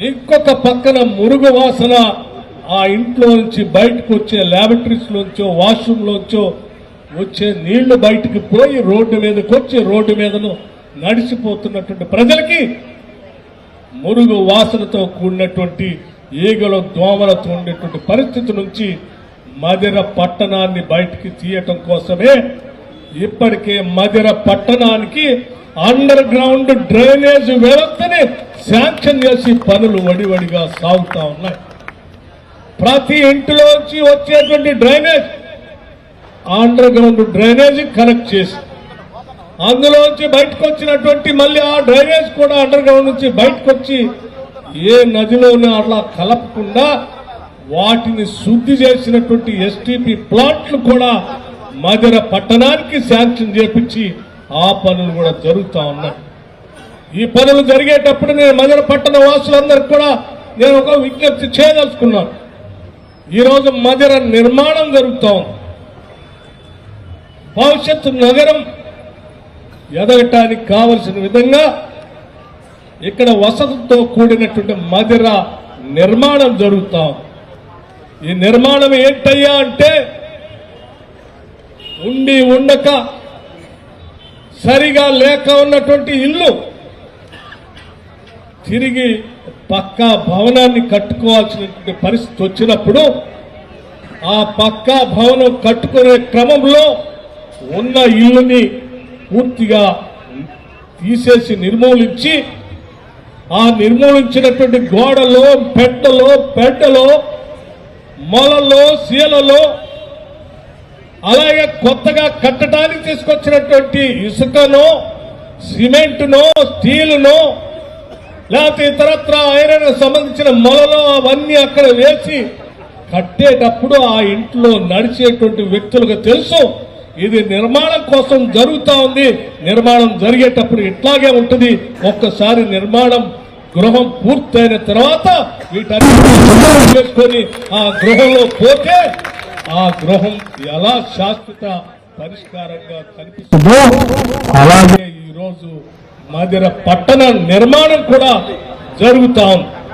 ఇంకొక పక్కన మురుగు వాసన ఆ ఇంట్లో నుంచి బయటకు వచ్చే ల్యాబొటరీస్ లోంచో వాష్రూమ్ లోంచో వచ్చే నీళ్ళు బయటికి పోయి రోడ్డు మీదకి వచ్చి రోడ్డు మీదను నడిచిపోతున్నటువంటి ప్రజలకి మురుగు వాసనతో కూడినటువంటి ఈగలు దోమలతో ఉండేటువంటి పరిస్థితి నుంచి మదిర పట్టణాన్ని బయటికి తీయటం కోసమే ఇప్పటికే మదిర పట్టణానికి అండర్ గ్రౌండ్ డ్రైనేజ్ వ్యవస్థని శాంక్షన్ చేసి పనులు వడివడిగా సాగుతా ఉన్నాయి. ప్రతి ఇంటిలోంచి వచ్చేటువంటి drainage underground drainage connect చేసి అందులోంచి బయటకు వచ్చినటువంటి మళ్ళీ ఆ డ్రైనేజ్ కూడా అండర్ గ్రౌండ్ నుంచి బయటకు వచ్చి ఏ నదిలోనే అట్లా కలపకుండా వాటిని శుద్ధి చేసినటువంటి ఎస్టీపీ ప్లాంట్లు కూడా మధుర పట్టణానికి శాంక్షన్ చేపించి ఆ పనులు కూడా జరుగుతూ ఉన్నాయి. ఈ పనులు జరిగేటప్పుడు నేను మదన పట్టణ వాసులందరికీ కూడా నేను ఒక విజ్ఞప్తి చేయదలుచుకున్నాను. ఈరోజు మదిర నిర్మాణం జరుగుతాం ఉంది. భవిష్యత్తు నగరం ఎదగటానికి కావలసిన విధంగా ఇక్కడ వసతితో కూడినటువంటి మదిర నిర్మాణం జరుగుతాం ఈ నిర్మాణం ఏంటయ్యా అంటే ఉండి ఉండక సరిగా లేక ఉన్నటువంటి ఇల్లు తిరిగి పక్కా భవనాన్ని కట్టుకోవాల్సినటువంటి పరిస్థితి వచ్చినప్పుడు ఆ పక్కా భవనం కట్టుకునే క్రమంలో ఉన్న ఇల్లుని పూర్తిగా తీసేసి నిర్మూలించి ఆ నిర్మూలించినటువంటి గోడలో పెట్టలో పెట్టలో మొలలో శీలలో అలాగే కొత్తగా కట్టడానికి తీసుకొచ్చినటువంటి ఇసుకను సిమెంట్ను స్టీలును లేకపోతే ఇతరత్ర ఐరన్ సంబంధించిన మొలలో అవన్నీ అక్కడ వేసి కట్టేటప్పుడు ఆ ఇంట్లో నడిచేటువంటి వ్యక్తులకు తెలుసు ఇది నిర్మాణం కోసం జరుగుతా ఉంది నిర్మాణం జరిగేటప్పుడు ఇట్లాగే ఉంటుంది. ఒక్కసారి నిర్మాణం గృహం పూర్తయిన తర్వాత వీటన్ని చేసుకొని ఆ గృహంలో పోతే ఆ గృహం ఎలా శాశ్వత పరిష్కారంగా కనిపిస్తుందో అలాగే ఈ రోజు మదిర పట్టణ నిర్మాణం కూడా జరుగుతాం